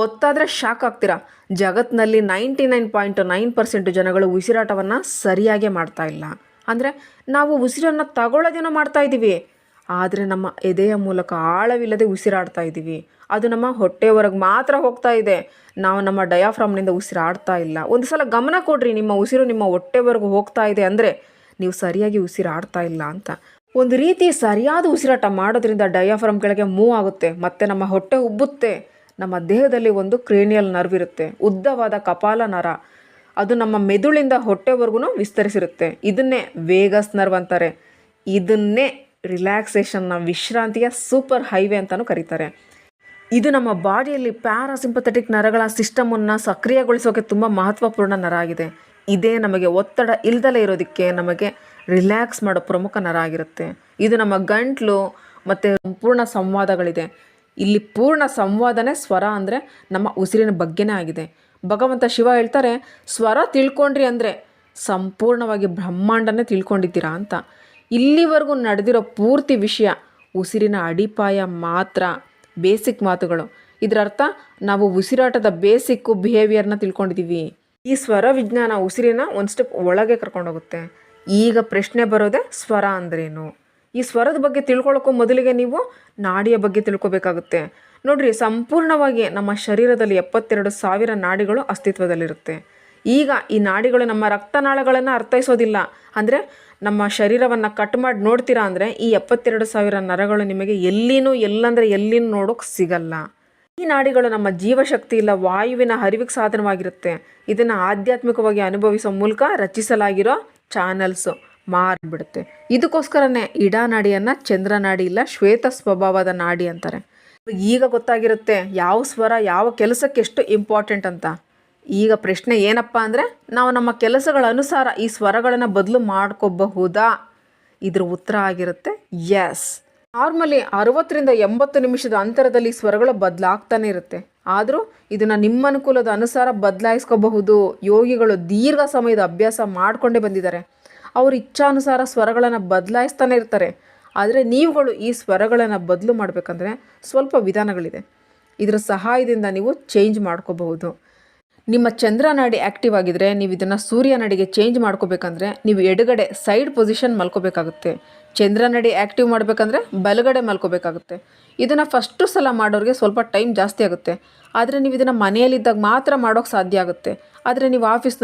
ಗೊತ್ತಾದರೆ ಶಾಕ್ ಆಗ್ತೀರಾ? ಜಗತ್ತಿನಲ್ಲಿ ninety nine point nine percent ಜನಗಳು ಉಸಿರಾಟವನ್ನು ಸರಿಯಾಗಿ ಮಾಡ್ತಾ ಇಲ್ಲ. ಅಂದರೆ ನಾವು ಉಸಿರನ್ನು ತಗೊಳ್ಳೋದೇನೋ ಮಾಡ್ತಾ ಇದ್ದೀವಿ. ಆದರೆ ನಮ್ಮ ಎದೆಯ ಮೂಲಕ ಆಳವಿಲ್ಲದೆ ಉಸಿರಾಡ್ತಾ ಇದ್ದೀವಿ. ಅದು ನಮ್ಮ ಹೊಟ್ಟೆವರೆಗೆ ಮಾತ್ರ ಹೋಗ್ತಾ ಇದೆ. ನಾವು ನಮ್ಮ ಡಯಾಫ್ರಾಮ್ನಿಂದ ಉಸಿರಾಡ್ತಾ ಇಲ್ಲ. ಒಂದು ಸಲ ಗಮನ ಕೊಡ್ರಿ, ನಿಮ್ಮ ಉಸಿರು ನಿಮ್ಮ ಹೊಟ್ಟೆವರೆಗೂ ಹೋಗ್ತಾ ಇದೆ ಅಂದರೆ ನೀವು ಸರಿಯಾಗಿ ಉಸಿರಾಡ್ತಾ ಇಲ್ಲ ಅಂತ. ಒಂದು ರೀತಿ ಸರಿಯಾದ ಉಸಿರಾಟ ಮಾಡೋದ್ರಿಂದ ಡಯಾಫ್ರಾಮ್ ಕೆಳಗೆ ಮೂವ್ ಆಗುತ್ತೆ, ಮತ್ತು ನಮ್ಮ ಹೊಟ್ಟೆ ಉಬ್ಬುತ್ತೆ. ನಮ್ಮ ದೇಹದಲ್ಲಿ ಒಂದು ಕ್ರೇನಿಯಲ್ ನರ್ವ್ ಇರುತ್ತೆ, ಉದ್ದವಾದ ಕಪಾಲ ನರ. ಅದು ನಮ್ಮ ಮೆದುಳಿಂದ ಹೊಟ್ಟೆವರೆಗೂ ವಿಸ್ತರಿಸಿರುತ್ತೆ. ಇದನ್ನೇ ವೇಗಸ್ ನರ್ವ್ ಅಂತಾರೆ. ಇದನ್ನೇ ರಿಲ್ಯಾಕ್ಸೇಷನ್ನ ವಿಶ್ರಾಂತಿಯ ಸೂಪರ್ ಹೈವೇ ಅಂತಲೂ ಕರೀತಾರೆ. ಇದು ನಮ್ಮ ಬಾಡಿಯಲ್ಲಿ ಪ್ಯಾರಾಸಿಂಪಥೆಟಿಕ್ ನರಗಳ ಸಿಸ್ಟಮನ್ನು ಸಕ್ರಿಯಗೊಳಿಸೋಕೆ ತುಂಬ ಮಹತ್ವಪೂರ್ಣ ನರ ಆಗಿದೆ. ಇದೇ ನಮಗೆ ಒತ್ತಡ ಇಲ್ದಲೇ ಇರೋದಕ್ಕೆ ನಮಗೆ ರಿಲ್ಯಾಕ್ಸ್ ಮಾಡೋ ಪ್ರಮುಖ ನರ ಆಗಿರುತ್ತೆ. ಇದು ನಮ್ಮ ಗಂಟ್ಲು ಮತ್ತು ಸಂಪೂರ್ಣ ಸಂವಾದಗಳಿದೆ. ಇಲ್ಲಿ ಪೂರ್ಣ ಸಂವಾದನೇ ಸ್ವರ ಅಂದರೆ ನಮ್ಮ ಉಸಿರಿನ ಬಗ್ಗೆನೇ ಆಗಿದೆ. ಭಗವಂತ ಶಿವ ಹೇಳ್ತಾರೆ, ಸ್ವರ ತಿಳ್ಕೊಂಡ್ರಿ ಅಂದರೆ ಸಂಪೂರ್ಣವಾಗಿ ಬ್ರಹ್ಮಾಂಡನೇ ತಿಳ್ಕೊಂಡಿದ್ದೀರಾ ಅಂತ. ಇಲ್ಲಿವರೆಗೂ ನಡೆದಿರೋ ಪೂರ್ತಿ ವಿಷಯ ಉಸಿರಿನ ಅಡಿಪಾಯ ಮಾತ್ರ ಬೇಸಿಕ್ ಮಾತುಗಳು. ಇದರ ಅರ್ಥ ನಾವು ಉಸಿರಾಟದ ಬೇಸಿಕ್ಕು ಬಿಹೇವಿಯರ್ನ ತಿಳ್ಕೊಂಡಿದ್ದೀವಿ. ಈ ಸ್ವರ ವಿಜ್ಞಾನ ಉಸಿರಿನ ಒಂದು ಸ್ಟೆಪ್ ಒಳಗೆ ಕರ್ಕೊಂಡೋಗುತ್ತೆ. ಈಗ ಪ್ರಶ್ನೆ ಬರೋದೇ ಸ್ವರ ಅಂದ್ರೇನು? ಈ ಸ್ವರದ ಬಗ್ಗೆ ತಿಳ್ಕೊಳ್ಳೋಕ್ಕೂ ಮೊದಲಿಗೆ ನೀವು ನಾಡಿಯ ಬಗ್ಗೆ ತಿಳ್ಕೊಬೇಕಾಗುತ್ತೆ. ನೋಡಿರಿ, ಸಂಪೂರ್ಣವಾಗಿ ನಮ್ಮ ಶರೀರದಲ್ಲಿ ಎಪ್ಪತ್ತೆರಡು ಸಾವಿರ ನಾಡಿಗಳು ಅಸ್ತಿತ್ವದಲ್ಲಿರುತ್ತೆ. ಈಗ ಈ ನಾಡಿಗಳು ನಮ್ಮ ರಕ್ತನಾಳಗಳನ್ನು ಅರ್ಥೈಸೋದಿಲ್ಲ. ಅಂದರೆ ನಮ್ಮ ಶರೀರವನ್ನು ಕಟ್ ಮಾಡಿ ನೋಡ್ತೀರಾ ಅಂದರೆ ಈ ಎಪ್ಪತ್ತೆರಡು ಸಾವಿರ ನರಗಳು ನಿಮಗೆ ಎಲ್ಲಿನೂ, ಎಲ್ಲಂದರೆ ಎಲ್ಲಿನೂ ನೋಡೋಕೆ ಸಿಗಲ್ಲ. ಈ ನಾಡಿಗಳು ನಮ್ಮ ಜೀವಶಕ್ತಿ ಇಲ್ಲ, ವಾಯುವಿನ ಹರಿವಿಗೆ ಸಾಧನವಾಗಿರುತ್ತೆ. ಇದನ್ನು ಆಧ್ಯಾತ್ಮಿಕವಾಗಿ ಅನುಭವಿಸೋ ಮೂಲಕ ರಚಿಸಲಾಗಿರೋ ಚಾನಲ್ಸು. ಮಾರ್ಬಿಡುತ್ತೆ. ಇದಕ್ಕೋಸ್ಕರನೇ ಇಡಾ ನಾಡಿಯನ್ನು ಚಂದ್ರ ನಾಡಿ ಇಲ್ಲ ಶ್ವೇತ ಸ್ವಭಾವದ ನಾಡಿ ಅಂತಾರೆ. ಈಗ ಗೊತ್ತಾಗಿರುತ್ತೆ ಯಾವ ಸ್ವರ ಯಾವ ಕೆಲಸಕ್ಕೆ ಎಷ್ಟು ಇಂಪಾರ್ಟೆಂಟ್ ಅಂತ. ಈಗ ಪ್ರಶ್ನೆ ಏನಪ್ಪ ಅಂದರೆ ನಾವು ನಮ್ಮ ಕೆಲಸಗಳ ಅನುಸಾರ ಈ ಸ್ವರಗಳನ್ನು ಬದಲು ಮಾಡ್ಕೋಬಹುದಾ? ಇದ್ರ ಉತ್ತರ ಆಗಿರುತ್ತೆ ಎಸ್ ನಾರ್ಮಲಿ ಅರವತ್ತರಿಂದ ಎಂಬತ್ತು ನಿಮಿಷದ ಅಂತರದಲ್ಲಿ ಸ್ವರಗಳು ಬದಲಾಗ್ತಾನೆ ಇರುತ್ತೆ. ಆದರೂ ಇದನ್ನು ನಿಮ್ಮ ಅನುಕೂಲದ ಅನುಸಾರ ಬದಲಾಯಿಸ್ಕೋಬಹುದು. ಯೋಗಿಗಳು ದೀರ್ಘ ಸಮಯದ ಅಭ್ಯಾಸ ಮಾಡಿಕೊಂಡೇ ಬಂದಿದ್ದಾರೆ. ಅವ್ರ ಇಚ್ಛಾನುಸಾರ ಸ್ವರಗಳನ್ನು ಬದಲಾಯಿಸ್ತಾನೆ ಇರ್ತಾರೆ. ಆದರೆ ನೀವುಗಳು ಈ ಸ್ವರಗಳನ್ನು ಬದಲು ಮಾಡಬೇಕಂದ್ರೆ ಸ್ವಲ್ಪ ವಿಧಾನಗಳಿದೆ. ಇದರ ಸಹಾಯದಿಂದ ನೀವು ಚೇಂಜ್ ಮಾಡ್ಕೋಬಹುದು. ನಿಮ್ಮ ಚಂದ್ರನಾಡಿ ಆ್ಯಕ್ಟಿವ್ ಆಗಿದ್ರೆ ನೀವು ಇದನ್ನು ಸೂರ್ಯನಡಿಗೆ ಚೇಂಜ್ ಮಾಡ್ಕೋಬೇಕಂದ್ರೆ ನೀವು ಎಡಗಡೆ ಸೈಡ್ ಪೊಸಿಷನ್ ಮಲ್ಕೋಬೇಕಾಗುತ್ತೆ. ಚಂದ್ರನಾಡಿ ಆ್ಯಕ್ಟಿವ್ ಮಾಡಬೇಕಂದ್ರೆ ಬಲಗಡೆ ಮಲ್ಕೋಬೇಕಾಗುತ್ತೆ. ಇದನ್ನು ಫಸ್ಟು ಸಲ ಮಾಡೋರಿಗೆ ಸ್ವಲ್ಪ ಟೈಮ್ ಜಾಸ್ತಿ ಆಗುತ್ತೆ. ಆದರೆ ನೀವು ಇದನ್ನು ಮನೆಯಲ್ಲಿದ್ದಾಗ ಮಾತ್ರ ಮಾಡೋಕ್ಕೆ ಸಾಧ್ಯ ಆಗುತ್ತೆ. ಆದರೆ ನೀವು ಆಫೀಸ್ನಲ್ಲಿ